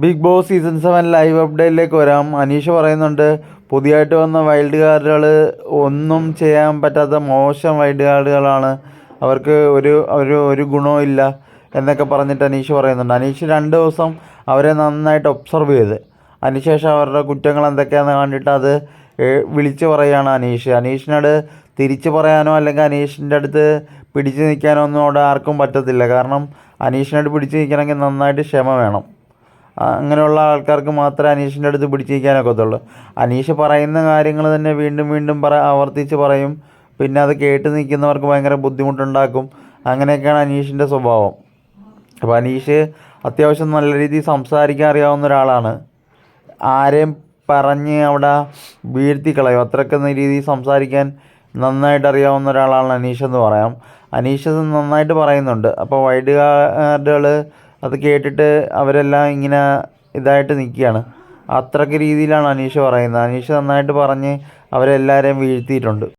Big Boss season seven live അപ്ഡേറ്റിലേക്ക് വരാം. അനീഷ് പറയുന്നുണ്ട് പുതിയതായിട്ട് വന്ന വൈൽഡ് കാർഡുകൾ ഒന്നും ചെയ്യാൻ പറ്റാത്ത മോശം വൈൽഡ് കാർഡുകളാണ്. അവർക്ക് ഒരു ഒരു ഒരു ഗുണവും ഇല്ല എന്നൊക്കെ പറഞ്ഞിട്ട് അനീഷ് പറയുന്നുണ്ട്. അനീഷ് രണ്ട് ദിവസം അവരെ നന്നായിട്ട് ഒബ്സർവ് ചെയ്ത്. അതിനുശേഷം അവരുടെ കുറ്റങ്ങൾ എന്തൊക്കെയാണെന്ന് കണ്ടിട്ട് അത് വിളിച്ച് പറയുകയാണ് അനീഷ്. അനീഷിനോട് തിരിച്ചു പറയാനോ അല്ലെങ്കിൽ അനീഷിന്റെ അടുത്ത് പിടിച്ചു നിൽക്കാനോ ഒന്നും അവിടെ ആർക്കും പറ്റത്തില്ല. കാരണം അനീഷിനോട് പിടിച്ചു നിൽക്കണമെങ്കിൽ നന്നായിട്ട് ക്ഷമ വേണം. അങ്ങനെയുള്ള ആൾക്കാർക്ക് മാത്രമേ അനീഷിന്റെ അടുത്ത് പിടിച്ച് നിൽക്കാനൊക്കത്തുള്ളൂ അനീഷ് പറയുന്ന കാര്യങ്ങൾ തന്നെ വീണ്ടും വീണ്ടും പറ ആവർത്തിച്ച് പറയും. പിന്നെ അത് കേട്ട് നിൽക്കുന്നവർക്ക് ഭയങ്കര ബുദ്ധിമുട്ടുണ്ടാക്കും. അങ്ങനെയൊക്കെയാണ് അനീഷിന്റെ സ്വഭാവം. അപ്പോൾ അനീഷ് അത്യാവശ്യം നല്ല രീതിയിൽ സംസാരിക്കാൻ അറിയാവുന്ന ഒരാളാണ്. ആരെയും പറഞ്ഞ് അവിടെ വീഴ്ത്തി കളയും. അത്രയ്ക്ക് രീതിയിൽ സംസാരിക്കാൻ നന്നായിട്ട് അറിയാവുന്ന ഒരാളാണ് അനീഷ് എന്ന് പറയാം. അനീഷ് നന്നായിട്ട് പറയുന്നുണ്ട്. അപ്പോൾ വൈഡ് കാർഡുകൾ അത് കേട്ടിട്ട് അവരെല്ലാം ഇങ്ങനെ ഇതായിട്ട് നിൽക്കുകയാണ്. അത്രയ്ക്ക് രീതിയിലാണ് അനീഷ് പറയുന്നത്. അനീഷ് നന്നായിട്ട് പറഞ്ഞ് അവരെല്ലാവരെയും വീഴ്ത്തിയിട്ടുണ്ട്.